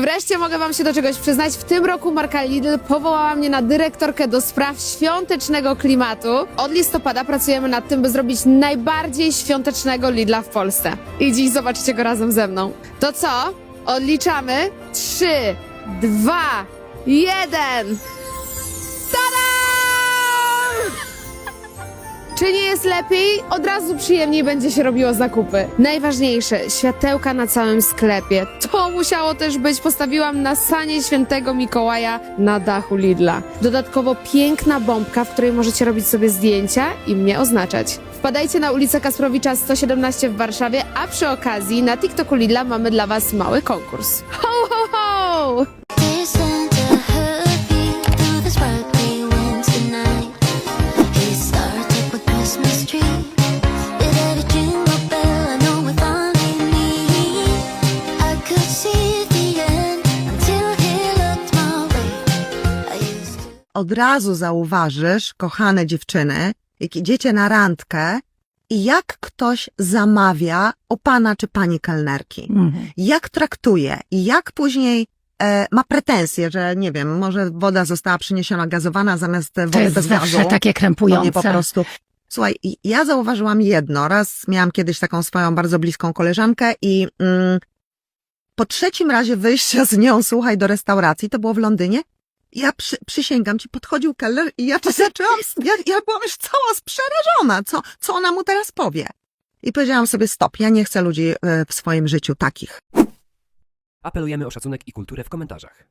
Wreszcie mogę Wam się do czegoś przyznać. W tym roku marka Lidl powołała mnie na dyrektorkę do spraw świątecznego klimatu. Od listopada pracujemy nad tym, by zrobić najbardziej świątecznego Lidla w Polsce. I dziś zobaczycie go razem ze mną. To co? Odliczamy. Trzy, dwa, jeden. Czy nie jest lepiej? Od razu przyjemniej będzie się robiło zakupy. Najważniejsze, światełka na całym sklepie. To musiało też być. Postawiłam na sanie świętego Mikołaja na dachu Lidla. Dodatkowo piękna bombka, w której możecie robić sobie zdjęcia i mnie oznaczać. Wpadajcie na ulicę Kasprowicza 117 w Warszawie, a przy okazji na TikToku Lidla mamy dla Was mały konkurs. Ho, ho, ho! Od razu zauważysz, kochane dziewczyny, jak idziecie na randkę i jak ktoś zamawia u pana czy pani kelnerki. Jak traktuje i jak później e, ma pretensje, że nie wiem, może woda została przyniesiona gazowana zamiast To wody jest bez zawsze gazu. takie To mnie krępujące. po prostu. Słuchaj, i ja zauważyłam jedno. Raz miałam kiedyś taką swoją bardzo bliską koleżankę i mm, po trzecim razie wyjścia z nią, słuchaj, do restauracji, to było w Londynie, ja przy, przysięgam ci, podchodził kelner i ja zaczęłam, ja, ja byłam już cała przerażona, co, co ona mu teraz powie. I powiedziałam sobie, stop, ja nie chcę ludzi e, w swoim życiu takich. Apelujemy o szacunek i kulturę w komentarzach.